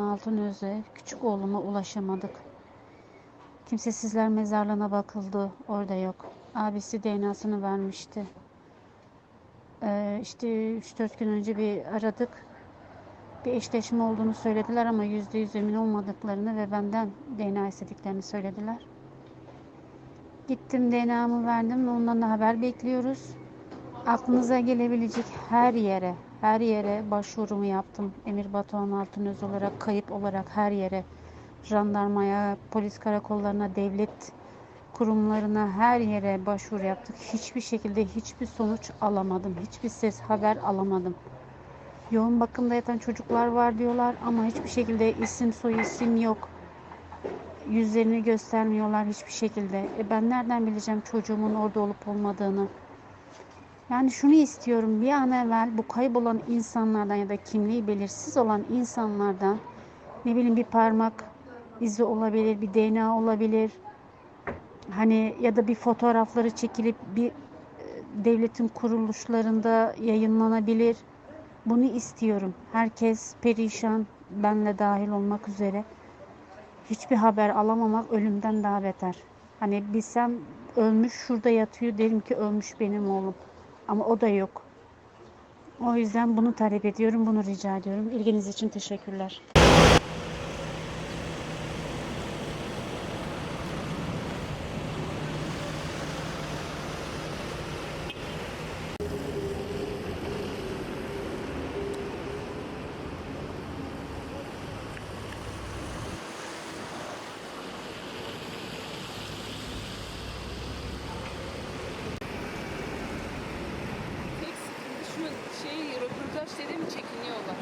Altınöz'e küçük oğluma ulaşamadık. Kimsesizler mezarlığına bakıldı. Orada yok. Abisi DNA'sını vermişti. Ee, işte 3-4 gün önce bir aradık. Bir eşleşme olduğunu söylediler ama %100 emin olmadıklarını ve benden DNA istediklerini söylediler. Gittim DNA'mı verdim. Ondan da haber bekliyoruz. Aklınıza gelebilecek her yere, her yere başvurumu yaptım. Emir Batuhan Altınöz olarak, kayıp olarak her yere, jandarmaya, polis karakollarına, devlet kurumlarına her yere başvuru yaptık. Hiçbir şekilde hiçbir sonuç alamadım. Hiçbir ses, haber alamadım. Yoğun bakımda yatan çocuklar var diyorlar ama hiçbir şekilde isim soy isim yok. Yüzlerini göstermiyorlar hiçbir şekilde. E ben nereden bileceğim çocuğumun orada olup olmadığını? Yani şunu istiyorum bir an evvel bu kaybolan insanlardan ya da kimliği belirsiz olan insanlardan ne bileyim bir parmak izi olabilir, bir DNA olabilir. Hani ya da bir fotoğrafları çekilip bir e, devletin kuruluşlarında yayınlanabilir. Bunu istiyorum. Herkes perişan, benle dahil olmak üzere. Hiçbir haber alamamak ölümden daha beter. Hani bilsem ölmüş şurada yatıyor derim ki ölmüş benim oğlum. Ama o da yok. O yüzden bunu talep ediyorum, bunu rica ediyorum. İlginiz için teşekkürler. şey röportaj dedi mi çekiniyorlar.